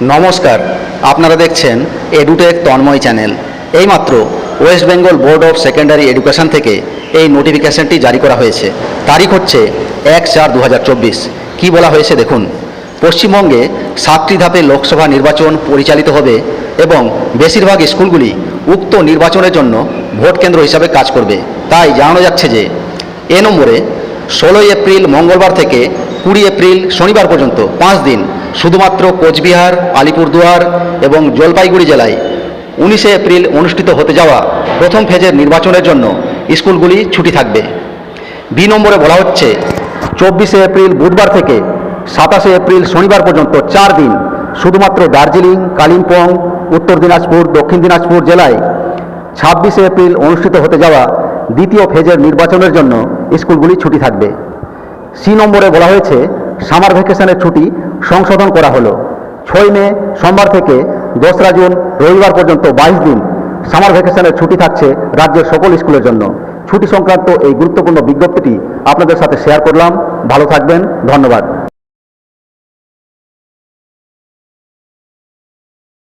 নমস্কার, আপনারা দেখছেন এডুটেক তন্ময় চ্যানেল এইমাত্র West Bengal board of secondary education থেকে এই নোটিফিকেশনটি জারি করা হয়েছে। তারিখ হচ্ছে এক চার দু কী বলা হয়েছে দেখুন? পশ্চিমবঙ্গে সাতটি ধাপে লোকসভা নির্বাচন পরিচালিত হবে এবং বেশিরভাগ স্কুলগুলি উক্ত নির্বাচনের জন্য ভোট কেন্দ্র হিসাবে কাজ করবে। তাই জানানো যাচ্ছে যে এ নম্বরে ষোলোই এপ্রিল মঙ্গলবার থেকে কুড়ি এপ্রিল শনিবার পর্যন্ত, পাঁচ দিন, শুধুমাত্র কোচবিহার, আলিপুরদুয়ার এবং জলপাইগুড়ি জেলায় উনিশে এপ্রিল অনুষ্ঠিত হতে যাওয়া প্রথম ফেজের নির্বাচনের জন্য স্কুলগুলি ছুটি থাকবে। বি নম্বরে বলা হচ্ছে, চব্বিশে এপ্রিল বুধবার থেকে সাতাশে এপ্রিল শনিবার পর্যন্ত চার দিন, শুধুমাত্র দার্জিলিং, কালিম্পং, উত্তর দিনাজপুর, দক্ষিণ দিনাজপুর জেলায় ছাব্বিশে এপ্রিল অনুষ্ঠিত হতে যাওয়া দ্বিতীয় ফেজের নির্বাচনের জন্য স্কুলগুলি ছুটি থাকবে। সি নম্বরে বলা হয়েছে, সামার ভ্যাকেশনের ছুটি সংশোধন করা হলো। ছয় মে সোমবার থেকে দোসরা জুন রবিবার পর্যন্ত বাইশ দিন সামার ভ্যাকেশনের ছুটি থাকছে রাজ্যের সকল স্কুলের জন্য। ছুটি সংক্রান্ত এই গুরুত্বপূর্ণ বিজ্ঞপ্তিটি আপনাদের সাথে শেয়ার করলাম। ভালো থাকবেন। ধন্যবাদ।